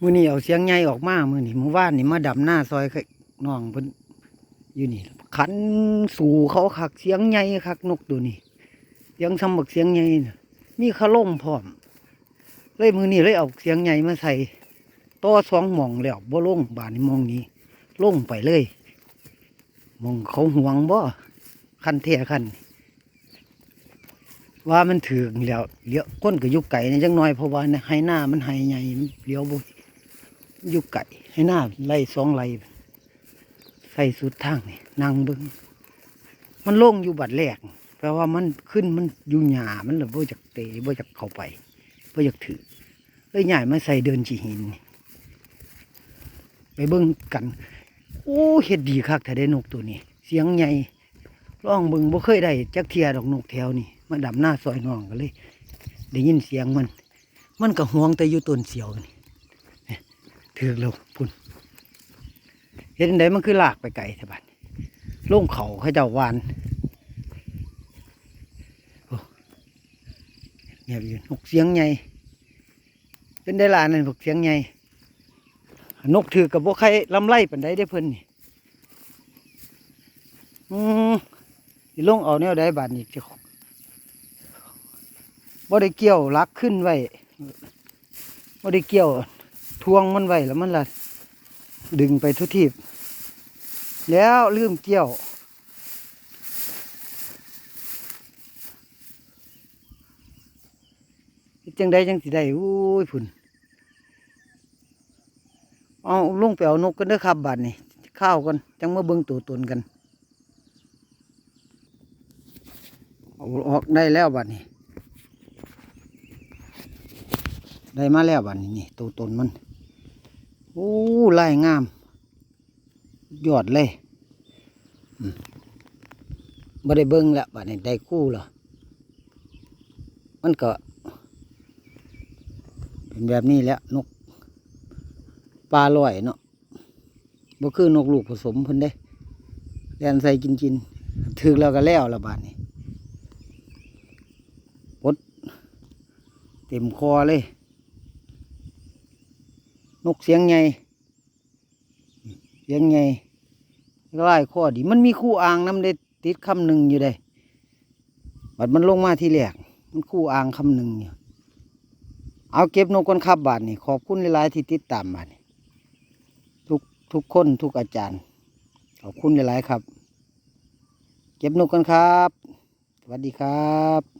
มื้อนี้เอาเสียงใหญ่ออกมามื้อนี้มื่อวานนี่มาดำหน้าซอยน้องเพิ่นอยู่นี่ขันสู่เขาคักเสียงใหญ่คักนกตัวนี้เสียงซ้ำบักเสียงใหญ่นะมีขะล่มพร้อม เลยมือนี้เลยเอาเสียงใหญ่มาใส่ต่อสองหม่องแล้วบ่ลงบานนี้หมองนี้ลงไปเลยมองเขาห่วงบ่คันเทคันว่ามันถึงแล้วเลี้ยวก้นก็ยุกไก่ในจังน้อยเพราะว่าให้หน้ามันให้ใหญ่เลี้ยวบุ อยุกไก่ให้หน้าไล่สองไล่ใส่สุดทางนี่นั่งเบิงมันโล่งอยู่บัดแรกแปลว่ามันขึ้นมันอยู่หยามันเลยบ่จากเตะบ่จากเข้าไปบ่จากถือเลยใหญ่มาใส่เดินจีหิน ไปเบิ่งกัน โอ้เฮ็ดดีคักถ้าได้นกตัวนี้ เสียงใหญ่ร้องเบิ่งบ่เคยได้จักเทียดอกนกแถวนี่มาดำหน้าซอยน้องก็เลย ได้ยินเสียงมัน มันก็ห่วงแต่อยู่ต้นเสียวนี่ ถือล้วพุ่นเห็นไดมันคือลากไปไกลแถบัดลงเขาเขาเจ้าวานโอ้เงียบอยู่นกเสียงใหญ่เป็นได้ลานนั่นนกเสียงใหญ่นกถือกับพวกใครลำไล่ปันได้ได้เพิ่นนี่อืมลงเอาแนวใดบาดนี้จะบ่ได้เกี่ยวลักขึ้นไว้บ่ได้เกี่ยว ทวงมันไว้แล้วมันละดึงไปทุกทีบแล้วลืมเกี่ยว จังได้จังสิได้อุ้ยพุ่นเอาลุงไปเอานกกันเด้อครับบาดนี้ข้าวกันจังเมาเบิ่งตัวตนกันเอาออกได้แล้วบัดนี้ได้มาแล้วบัดนี้นี่ตัวตนมัน โอ้ลายงาม ยอดเลยบ่ได้เบิ่งแล้วบัดนี้ได้คู่แล้วมันก็เป็นแบบนี้แล้วนกปลาลอยเนาะบ่คือนกลูกผสมเพิ่นเด้แลนใส่กินกินถึกแล้วก็แล้วละบาดนี้เต็มคอเลย นกเสียงใหญ่เสียงใหญ่ไล่ข้อดี มันมีคู่อ่างน้ำได้ติดคำหนึ่งอยู่ได้บัดมันลงมาที่แรกมันคู่อ่างคำหนึ่งอยู่เอาเก็บนกกันครับบาทนี่ขอบคุณหลายๆที่ติดตามบาทนี่ทุกทุกคนทุกอาจารย์ ขอบคุณหลายๆครับ เก็บนกกันครับ สวัสดีครับ